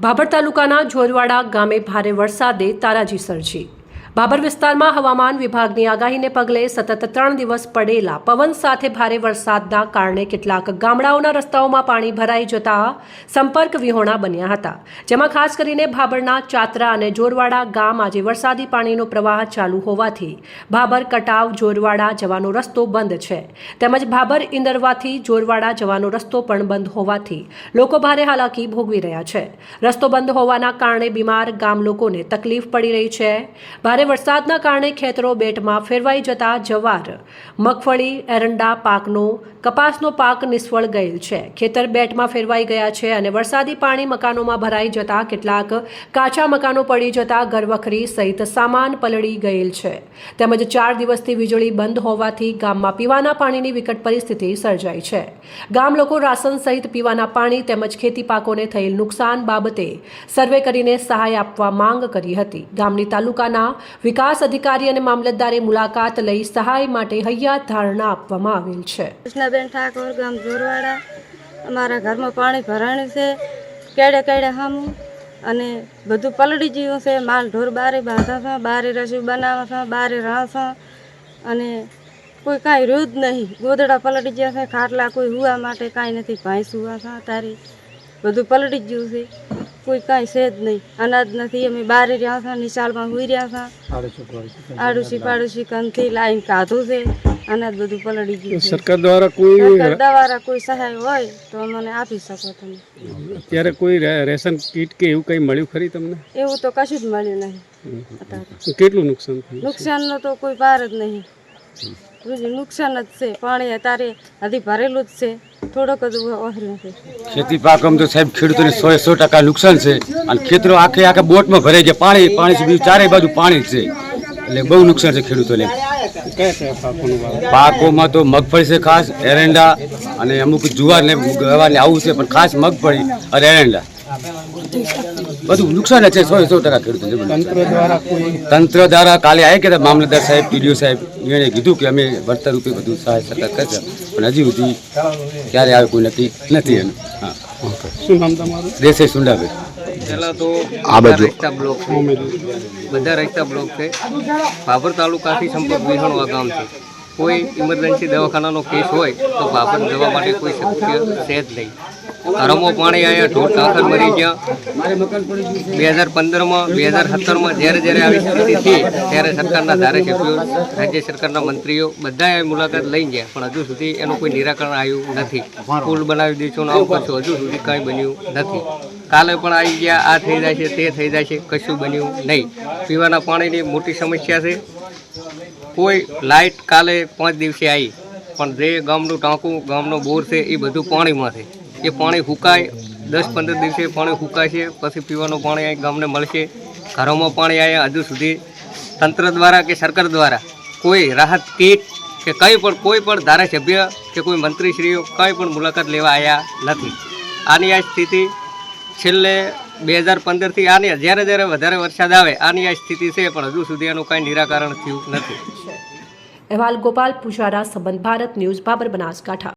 ભાભર તાલુકાના જોરવાડા ગામે ભારે વરસાદે તારાજી સર્જી. ભાભર વિસ્તારમાં હવામાન વિભાગની આગાહીને પગલે સતત ત્રણ દિવસ પડેલા પવન સાથે ભારે વરસાદના કારણે કેટલાક ગામડાઓના રસ્તાઓમાં પાણી ભરાઈ જતા સંપર્ક વિહોણા બન્યા હતા. જેમાં ખાસ કરીને ભાભરના ચાતરા અને જોરવાડા ગામ આજે વરસાદી પાણીનો પ્રવાહ ચાલુ હોવાથી ભાભર, કટાવ, જોરવાડા જવાનો રસ્તો બંધ છે. તેમજ ભાભર ઇન્દરવાથી જોરવાડા જવાનો રસ્તો પણ બંધ હોવાથી લોકો ભારે હાલાકી ભોગવી રહ્યા છે. રસ્તો બંધ હોવાના કારણે બીમાર ગામ લોકોને તકલીફ પડી રહી છે. ભારે વરસાદના કારણે ખેતરો બેટમાં ફેરવાઈ જતા જવાર, મગફળી, એરંડા પાકનો, કપાસનો પાક નિષ્ફળ ગયેલ છે. ખેતર બેટમાં ફેરવાઈ ગયા છે અને વરસાદી પાણી મકાનોમાં ભરાઈ જતા કેટલાક કાચા મકાનો પડી જતા ઘરવખરી સહિત સામાન પલળી ગયેલ છે. તેમજ ચાર દિવસથી વીજળી બંધ હોવાથી ગામમાં પીવાના પાણીની વિકટ પરિસ્થિતિ સર્જાઈ છે. ગામ લોકો રાશન સહિત પીવાના પાણી તેમજ ખેતી પાકોને થયેલ નુકસાન બાબતે સર્વે કરીને સહાય આપવા માંગ કરી હતી. ગામની તાલુકાના વિકાસ અધિકારી અને મામલતદારે મુલાકાત લઈ સહાય માટે હૈયા ધારણા આપવામાં આવેલ છે. કૃષ્ણાબેન ઠાકોર, ગામ જોરવાડા. અમારા ઘરમાં પાણી ભરાણું છે. કેડે કેડે હામું. અને બધું પલળી ગયું છે. માલ ઢોર બારે બાંધા છે બારે રસોઈ બનાવે છે બારે રાહ અને કોઈ કાંઈ રહ્યું જ નહીં. ગોદડા પલટી ગયા છે. ખાટલા કોઈ હુવા માટે કાંઈ નથી. ભાઈ સુવા છે તારી બધું પલટી ગયું છે. કોઈ કાંઈ છે જ નહીં. અનાજ નથી અમે બારે રહ્યા છે નિશાળમાં હોઈ રહ્યા છે આડોશી પાડોશી કંથી લાઈન કાધું છે. અનાજ બધું પલળી ગયું સરકાર દ્વારા કોઈ સરકાર દ્વારા કોઈ સહાય હોય તો મને આપી શકો તમે. અત્યારે કોઈ રેશન કીટ કે એવું કંઈ મળ્યું ખરી તમને? એવું તો કશું જ મળ્યું નહીં. કેટલું નુકસાન નુકસાનનો તો કોઈ પાર જ નહીં. બીજું નુકસાન જ છે. પાણી અત્યારે હજી ભરેલું જ છે. થોડોક જ ઓહર્યું છે ખેતી પાકમાં તો સાહેબ, ખેડૂતોને સો સો ટકા નુકસાન છે. અને ખેતરો આખે આખા બોટમાં ભરાઈ ગયા. પાણી પાણી બીજું ચારે બાજુ પાણી છે. એટલે બહુ નુકસાન છે ખેડૂતોને. પાકોમાં તો મગફળી છે ખાસ, એરંડા અને અમુક જુવાર ને ગવાર ને આવું છે, પણ ખાસ મગફળી અને એરંડા. બધું નુકસાન છે. સો સો ટકા ખેડૂતો તંત્ર દ્વારા તંત્ર દ્વારા કાલે આવી કે મામલતદાર સાહેબ પીડીઓ સાહેબ એણે કીધું કે અમે વળતર રૂપે બધું સહાય સરકાર કરશે. પણ હજી સુધી ક્યારે આવે કોઈ નક્કી નથી એનું. હા. શું નામ તમારું? દેસાઈ સુંડાભાઈ. પહેલા તો બધા રસ્તા બ્લોક બધા રસ્તા બ્લોક છે. ભાભર તાલુકાથી સંપર્ક વિહોણવા ગામ છે. કોઈ ઇમરજન્સી દવાખાનાનો કેસ હોય તો ભાભર જવા માટે કોઈ શક્ય છે જ નહીં. ઘરોમાં પાણી અહીંયા ઢોર ઢાંકર મરી ગયા. બે હજાર પંદરમાં, બે હજાર સત્તરમાં જ્યારે જ્યારે આવી સ્થિતિ થઈ ત્યારે સરકારના ધારાસભ્યો રાજ્ય સરકારના મંત્રીઓ બધાએ મુલાકાત લઈ ગયા, પણ હજુ સુધી એનું કોઈ નિરાકરણ આવ્યું નથી. પુલ બનાવી ને આવું કરશું હજુ સુધી કાંઈ બન્યું નથી. કાલે પણ આવી ગયા, આ થઈ જાય છે, તે થઈ જાય છે, કશું બન્યું નહીં. પીવાના પાણીની મોટી સમસ્યા છે. કોઈ લાઇટ કાલે પાંચ દિવસે આવી, પણ જે ગામનું ટાંકું, ગામનો બોર છે, એ બધું પાણીમાં છે. એ પાણી હુકાય, દસ પંદર દિવસે પાણી હુકાશે પછી પીવાનું પાણી અહીં ગામને મળશે. ઘરોમાં પાણી આવ્યા હજુ સુધી તંત્ર દ્વારા કે સરકાર દ્વારા કોઈ રાહત કીટ કે કંઈ પણ, કોઈ પણ ધારાસભ્ય કે કોઈ મંત્રીશ્રીઓ કંઈ પણ મુલાકાત લેવા આવ્યા નથી. આની આ સ્થિતિ છેલ્લે બે હજાર પંદરથી આની જ્યારે જ્યારે વધારે વરસાદ આવે, આની આ સ્થિતિ છે, પણ હજુ સુધી એનું કાંઈ નિરાકરણ થયું નથી. અહેવાલ ગોપાલ પૂજારા, સંબંધ ભારત ન્યૂઝ, બાબર બનાસકાંઠા.